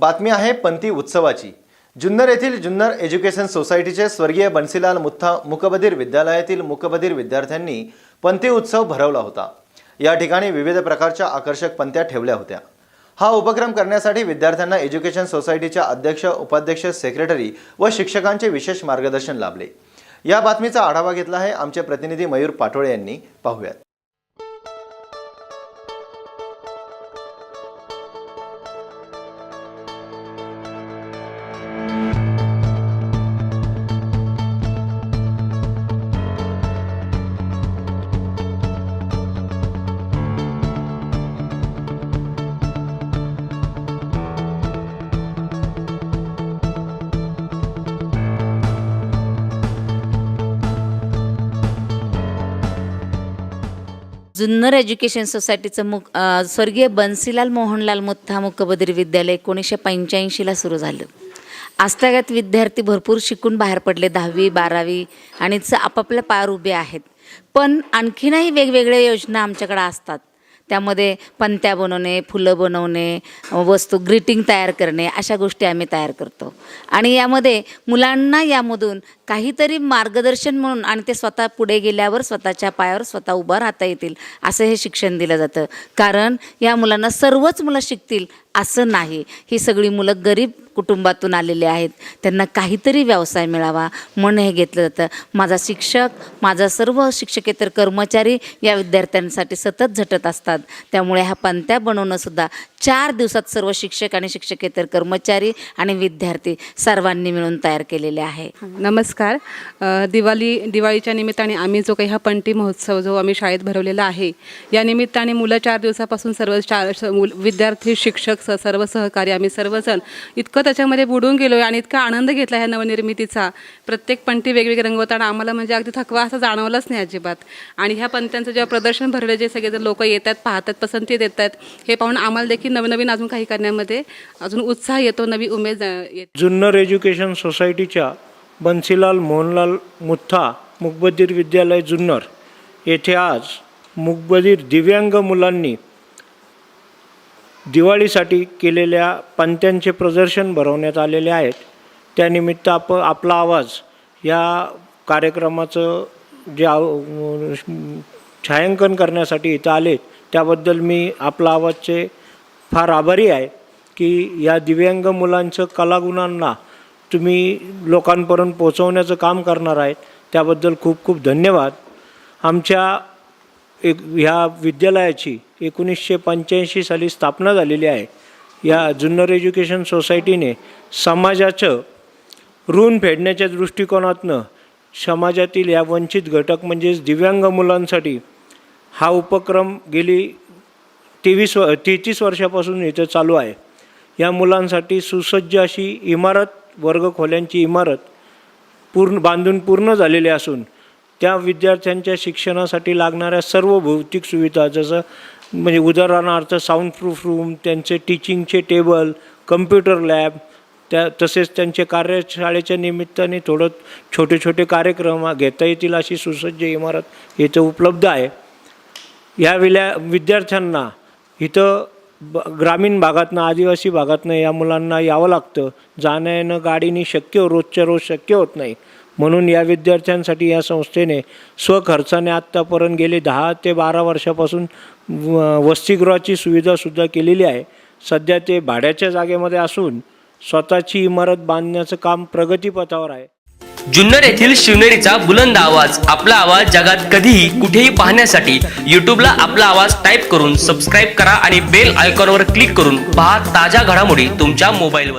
बातमी आहे पंथी उत्सवाची. जुन्नर येथील जुन्नर एज्युकेशन सोसायटीचे स्वर्गीय बन्सीलाल मुत्था मुकबधीर विद्यालयातील मुकबधीर विद्यार्थ्यांनी पंथी उत्सव भरवला होता. या ठिकाणी विविध प्रकारच्या आकर्षक पंत्या ठेवल्या होत्या. हा उपक्रम करण्यासाठी विद्यार्थ्यांना एज्युकेशन सोसायटीच्या अध्यक्ष उपाध्यक्ष सेक्रेटरी व शिक्षकांचे विशेष मार्गदर्शन लाभले. या बातमीचा आढावा घेतला आहे आमचे प्रतिनिधी मयूर पाटोळे यांनी. पाहूयात. जुन्नर एज्युकेशन सोसायटीचं मुख स्वर्गीय बन्सीलाल मोहनलाल मुत्था मुकबधीर विद्यालय एकोणीसशे पंच्याऐंशीला सुरू झालं. आजतागत विद्यार्थी भरपूर शिकून बाहेर पडले दहावी बारावी आणि आपापल्या पार उभे आहेत. पण आणखीनही वेगवेगळ्या योजना आमच्याकडे असतात. त्यामध्ये पंत्या बनवणे फुलं बनवणे वस्तू ग्रीटिंग तयार करणे अशा गोष्टी आम्ही तयार करतो. आणि यामध्ये मुलांना यामधून काहीतरी मार्गदर्शन म्हणून आणि ते स्वतः पुढे गेल्यावर स्वतःच्या पायावर स्वतः उभं राहता येतील असं हे शिक्षण दिलं जातं. कारण या मुलांना सर्वच मुलं शिकतील असं नाही. ही सगळी मुलं गरीब कुटुंबातून आलेले आहेत. त्यांना काहीतरी व्यवसाय मिळावा म्हणून हे घेतलं जातं. माझा शिक्षक माझा सर्व शिक्षकेतर कर्मचारी या विद्यार्थ्यांसाठी सतत झटत असतात. त्यामुळे ह्या पंत्या बनवणंसुद्धा चार दिवसात सर्व शिक्षक आणि शिक्षकेतर कर्मचारी आणि विद्यार्थी सर्वांनी मिळून तयार केलेले आहे. नमस्कार. दिवाळी दिवाळीच्या निमित्ताने आम्ही जो काही हा पंटी महोत्सव जो आम्ही शाळेत भरवलेला आहे या निमित्ताने मुलं चार दिवसापासून सर्व शाळा मुल- विद्यार्थी शिक्षक स सर्व सहकारी आम्ही सर्वजण इतकं त्याच्यामध्ये बुडून गेलो आहे आणि इतका आनंद घेतला ह्या नवनिर्मितीचा. प्रत्येक पंटी वेगवेगळी रंगवताना आम्हाला म्हणजे अगदी थकवा असं जाणवलंच नाही अजिबात. आणि ह्या पंत्यांचं जेव्हा प्रदर्शन भरलं जे सगळेजण लोक येतात पाहतात पसंती देतात हे पाहून आम्हाला देखील नवनवीन अजून काही करण्यामध्ये अजून उत्साह येतो नवी उमेद येते. जुन्नर एज्युकेशन सोसायटीच्या बन्सीलाल मोहनलाल मुथ्था मुकबधीर विद्यालय जुन्नर. येथे आज मुकबधीर दिव्यांग मुलांनी दिवाळीसाठी केलेल्या पंत्यांचे प्रदर्शन भरवण्यात आलेले आहेत. त्यानिमित्त आप आपला आवाज या कार्यक्रमाचं जे आव- छायांकन करण्यासाठी इथं आले त्याबद्दल मी आपला आवाजचे फार आभारी आहे की या दिव्यांग मुलांचं कलागुणांना तुम्ही लोकांपर्यंत पोचवण्याचं काम करणार आहेत. त्याबद्दल खूप खूप धन्यवाद. आमच्या एक ह्या विद्यालयाची एकोणीसशे पंच्याऐंशी साली स्थापना झालेली आहे. या जुन्नर एज्युकेशन सोसायटीने समाजाचं ऋण फेडण्याच्या दृष्टिकोनातनं समाजातील या वंचित घटक म्हणजेच दिव्यांग मुलांसाठी हा उपक्रम गेली तेवीस व तेहतीस वर्षापासून इथं चालू आहे. या मुलांसाठी सुसज्ज अशी इमारत वर्गखोल्यांची इमारत पूर्ण बांधून पूर्ण झालेली असून त्या विद्यार्थ्यांच्या शिक्षणासाठी लागणाऱ्या सर्व भौतिक सुविधा जसं म्हणजे उदाहरणार्थ साऊंड प्रूफ रूम त्यांचे टीचिंगचे टेबल कम्प्युटर लॅब त्या तसेच त्यांचे कार्यशाळेच्या निमित्ताने थोडं छोटे छोटे कार्यक्रम घेता येतील अशी सुसज्ज इमारत इथं उपलब्ध आहे. ह्या विल्या विद्यार्थ्यांना इथं ब ग्रामीण भागातनं आदिवासी भागातनं या मुलांना यावं लागतं. जाणं येणं गाडीने शक्य रोजच्या रोज शक्य होत नाही. म्हणून या विद्यार्थ्यांसाठी या संस्थेने स्वखर्चाने आत्तापर्यंत गेले दहा ते बारा वर्षापासून वसतिगृहाची सुविधासुद्धा केलेली आहे. सध्या ते भाड्याच्या जागेमध्ये असून स्वतःची इमारत बांधण्याचं काम प्रगतीपथावर आहे. जुन्नर येथील शिवनेरीचा बुलंद आवाज आपला आवाज जगात कधीही कुठेही पाहण्यासाठी युट्यूबला आपला आवाज टाईप करून सबस्क्राईब करा आणि बेल आयकॉनवर क्लिक करून पहा ताज्या घडामोडी तुमच्या मोबाईलवर.